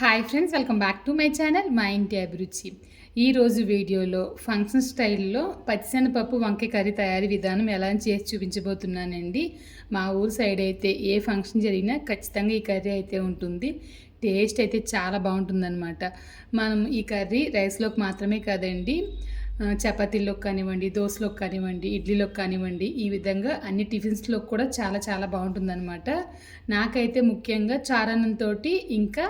Hi friends welcome back to my channel మా ఇంటి అభిరుచి ఈరోజు వీడియోలో ఫంక్షన్ స్టైల్లో పచ్చిశనపప్పు వంకాయ కర్రీ తయారీ విధానం ఎలా చేసి చూపించబోతున్నానండి. మా ఊరు సైడ్ అయితే ఏ ఫంక్షన్ జరిగినా ఖచ్చితంగా ఈ కర్రీ అయితే ఉంటుంది. టేస్ట్ అయితే చాలా బాగుంటుందన్నమాట. మనం ఈ కర్రీ రైస్లోకి మాత్రమే కాదండి చపాతీల్లోకి కానివ్వండి దోశలోకి కానివ్వండి ఇడ్లీలోకి కానివ్వండి ఈ విధంగా అన్ని టిఫిన్స్లో కూడా చాలా చాలా బాగుంటుందన్నమాట. నాకైతే ముఖ్యంగా చారణంతో ఇంకా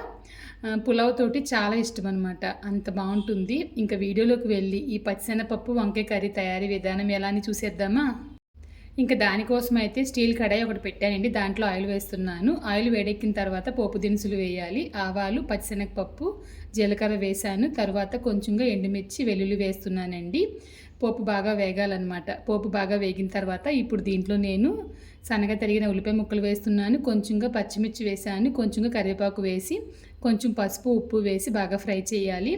పులావ్ తోటి చాలా ఇష్టం అనమాట అంత బాగుంటుంది. ఇంకా వీడియోలోకి వెళ్ళి ఈ పచ్చిశనగపప్పు వంకాయ కర్రీ తయారీ విధానం ఎలా అని చూసేద్దామా? ఇంకా దానికోసం అయితే స్టీల్ కడాయి ఒకటి పెట్టానండి. దాంట్లో ఆయిల్ వేస్తున్నాను. ఆయిల్ వేడెక్కిన తర్వాత పోపు దినుసులు వేయాలి. ఆవాలు పచ్చిశనగపప్పు జీలకర్ర వేసాను తర్వాత కొంచెంగా ఎండుమిర్చి వెల్లుల్లి వేస్తున్నానండి. పోపు బాగా వేగాలన్నమాట. పోపు బాగా వేగిన తర్వాత ఇప్పుడు దీంట్లో నేను సన్నగా తరిగిన ఉల్లిపాయ ముక్కలు వేస్తున్నాను. కొంచెంగా పచ్చిమిర్చి వేసాను కొంచెంగా కరివేపాకు వేసి కొంచెం పసుపు ఉప్పు వేసి బాగా ఫ్రై చేయాలి.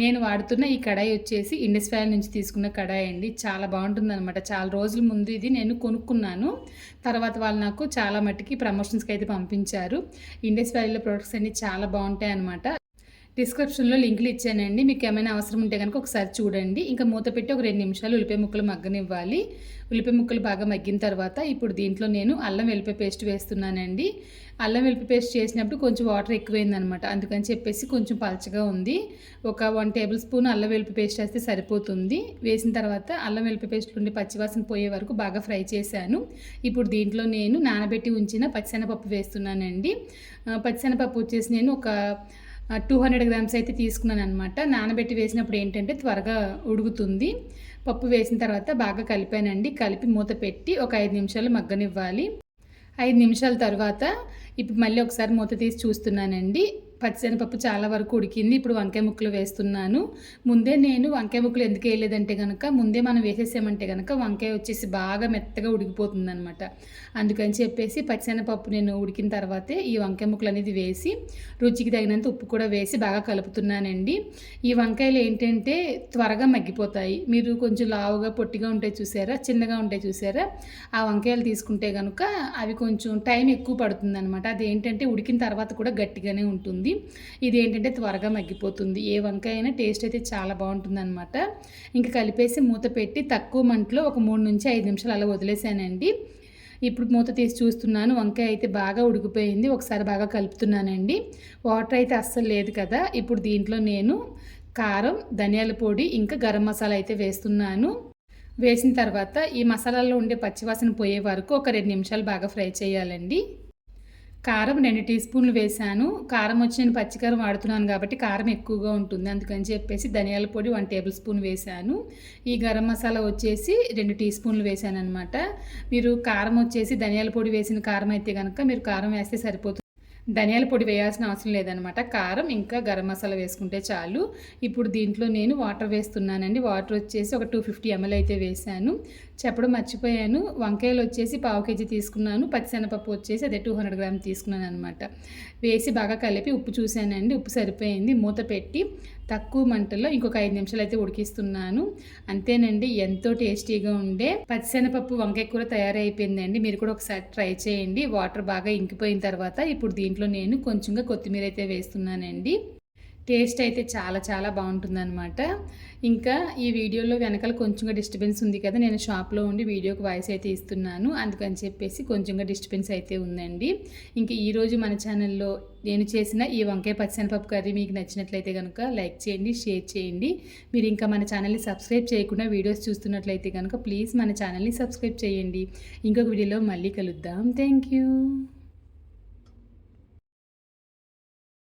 నేను వాడుతున్న ఈ కడాయి వచ్చేసి ఇండస్ ఫ్యాన్ నుంచి తీసుకున్న కడాయి అండి. చాలా బాగుంటుంది అనమాట చాలా రోజుల ముందు ఇది నేను కొనుక్కున్నాను. తర్వాత వాళ్ళు నాకు చాలా మట్టికి ప్రమోషన్స్కి అయితే పంపించారు. ఇండస్ వ్యాలీలో ప్రొడక్ట్స్ అన్ని చాలా బాగుంటాయి అనమాట డిస్క్రిప్షన్లో లింకులు ఇచ్చానండి. మీకు ఏమైనా అవసరం ఉంటే కనుక ఒకసారి చూడండి. ఇంకా మూత పెట్టి ఒక రెండు నిమిషాలు ఉల్లిపాయ ముక్కలు మగ్గనివ్వాలి. ఉల్లిపాయ ముక్కలు బాగా మగ్గిన తర్వాత ఇప్పుడు దీంట్లో నేను అల్లం వెల్లిపాయ పేస్ట్ వేస్తున్నానండి. అల్లం వెల్లిపాయ పేస్ట్ చేసినప్పుడు కొంచెం వాటర్ ఎక్కువైందనమాట. అందుకని చెప్పేసి కొంచెం పలచగా ఉంది. ఒక వన్ టేబుల్ స్పూన్ అల్లం వెల్లిపాయ పేస్ట్ వేస్తే సరిపోతుంది. వేసిన తర్వాత అల్లం వెల్లిపాయ పేస్ట్ నుండి పచ్చివాసన పోయే వరకు బాగా ఫ్రై చేశాను. ఇప్పుడు దీంట్లో నేను నానబెట్టి ఉంచిన పచ్చిశనగపప్పు వేస్తున్నానండి. పచ్చిశనగపప్పు వచ్చేసి నేను ఒక టూ హండ్రెడ్ గ్రామ్స్ అయితే తీసుకున్నాను అనమాట నానబెట్టి వేసినప్పుడు ఏంటంటే త్వరగా ఉడుకుతుంది. పప్పు వేసిన తర్వాత బాగా కలిపానండి. కలిపి మూత పెట్టి ఒక ఐదు నిమిషాలు మగ్గనివ్వాలి. ఐదు నిమిషాల తర్వాత ఇప్పుడు మళ్ళీ ఒకసారి మూత తీసి చూస్తున్నానండి. పచ్చిశనగపప్పు చాలా వరకు ఉడికింది. ఇప్పుడు వంకాయ ముక్కలు వేస్తున్నాను. ముందే నేను వంకాయ ముక్కలు ఎందుకు వేయలేదంటే కనుక ముందే మనం వేసేసామంటే కనుక వంకాయ వచ్చేసి బాగా మెత్తగా ఉడికిపోతుంది అనమాట అందుకని చెప్పేసి పచ్చిశనగపప్పు నేను ఉడికిన తర్వాతే ఈ వంకాయ ముక్కలు అనేది వేసి రుచికి తగినంత ఉప్పు కూడా వేసి బాగా కలుపుతున్నానండి. ఈ వంకాయలు ఏంటంటే త్వరగా మగ్గిపోతాయి. మీరు కొంచెం లావుగా పొట్టిగా ఉంటాయి చూసారా చిన్నగా ఉంటాయి చూసారా? ఆ వంకాయలు తీసుకుంటే కనుక అవి కొంచెం టైం ఎక్కువ పడుతుంది అనమాట అది ఏంటంటే ఉడికిన తర్వాత కూడా గట్టిగానే ఉంటుంది. ఉంటుంది. ఇది ఏంటంటే త్వరగా మగ్గిపోతుంది. ఏ వంకాయ అయినా టేస్ట్ అయితే చాలా బాగుంటుంది అనమాట ఇంకా కలిపేసి మూత పెట్టి తక్కువ మంటలో ఒక మూడు నుంచి ఐదు నిమిషాలు అలా వదిలేసానండి. ఇప్పుడు మూత తీసి చూస్తున్నాను. వంకాయ అయితే బాగా ఉడికిపోయింది. ఒకసారి బాగా కలుపుతున్నానండి. వాటర్ అయితే అస్సలు లేదు కదా. ఇప్పుడు దీంట్లో నేను కారం ధనియాల పొడి ఇంకా గరం మసాలా అయితే వేస్తున్నాను. వేసిన తర్వాత ఈ మసాలాలో ఉండే పచ్చివాసన పోయే వరకు ఒక రెండు నిమిషాలు బాగా ఫ్రై చేయాలండి. కారం రెండు టీ స్పూన్లు వేసాను కారం వచ్చి నేను పచ్చికారం వాడుతున్నాను కాబట్టి కారం ఎక్కువగా ఉంటుంది. అందుకని చెప్పేసి ధనియాల పొడి వన్ టేబుల్ స్పూన్ వేసాను ఈ గరం మసాలా వచ్చేసి రెండు టీ స్పూన్లు వేసాను అనమాట మీరు కారం వచ్చేసి ధనియాల పొడి వేసిన కారం అయితే కనుక మీరు కారం వేస్తే సరిపోతుంది. ధనియాల పొడి వేయాల్సిన అవసరం లేదనమాట కారం ఇంకా గరం మసాలా వేసుకుంటే చాలు. ఇప్పుడు దీంట్లో నేను వాటర్ వేస్తున్నానండి. వాటర్ వచ్చేసి ఒక టూ ఫిఫ్టీ ఎంఎల్ అయితే వేసాను చెప్పడం మర్చిపోయాను. వంకాయలు వచ్చేసి పావు కేజీ తీసుకున్నాను. పచ్చిశనగపప్పు వచ్చేసి అదే టూ హండ్రెడ్ గ్రామ్ తీసుకున్నాను అనమాట వేసి బాగా కలిపి ఉప్పు చూశానండి. ఉప్పు సరిపోయింది. మూత పెట్టి తక్కువ మంటల్లో ఇంకొక ఐదు నిమిషాలు అయితే ఉడికిస్తున్నాను. అంతేనండి ఎంతో టేస్టీగా ఉండే పచ్చిశనపప్పు వంకాయ కూర తయారైపోయిందండి మీరు కూడా ఒకసారి ట్రై చేయండి. వాటర్ బాగా ఇంకిపోయిన తర్వాత ఇప్పుడు దీంట్లో నేను కొంచెంగా కొత్తిమీర అయితే వేస్తున్నానండి. టేస్ట్ అయితే చాలా చాలా బాగుంటుందన్నమాట. ఇంకా ఈ వీడియోలో వెనకాల కొంచెంగా డిస్టర్బెన్స్ ఉంది కదా నేను షాప్లో ఉండి వీడియోకి వాయిస్ అయితే ఇస్తున్నాను. అందుకని చెప్పేసి కొంచెంగా డిస్టర్బెన్స్ అయితే ఉందండి. ఇంకా ఈరోజు మన ఛానల్లో నేను చేసిన ఈ వంకాయ పచ్చనిపప్పు కర్రీ మీకు నచ్చినట్లయితే కనుక లైక్ చేయండి షేర్ చేయండి. మీరు ఇంకా మన ఛానల్ని సబ్స్క్రైబ్ చేయకుండా వీడియోస్ చూస్తున్నట్లయితే కనుక ప్లీజ్ మన ఛానల్ని సబ్స్క్రైబ్ చేయండి. ఇంకొక వీడియోలో మళ్ళీ కలుద్దాం. Thank you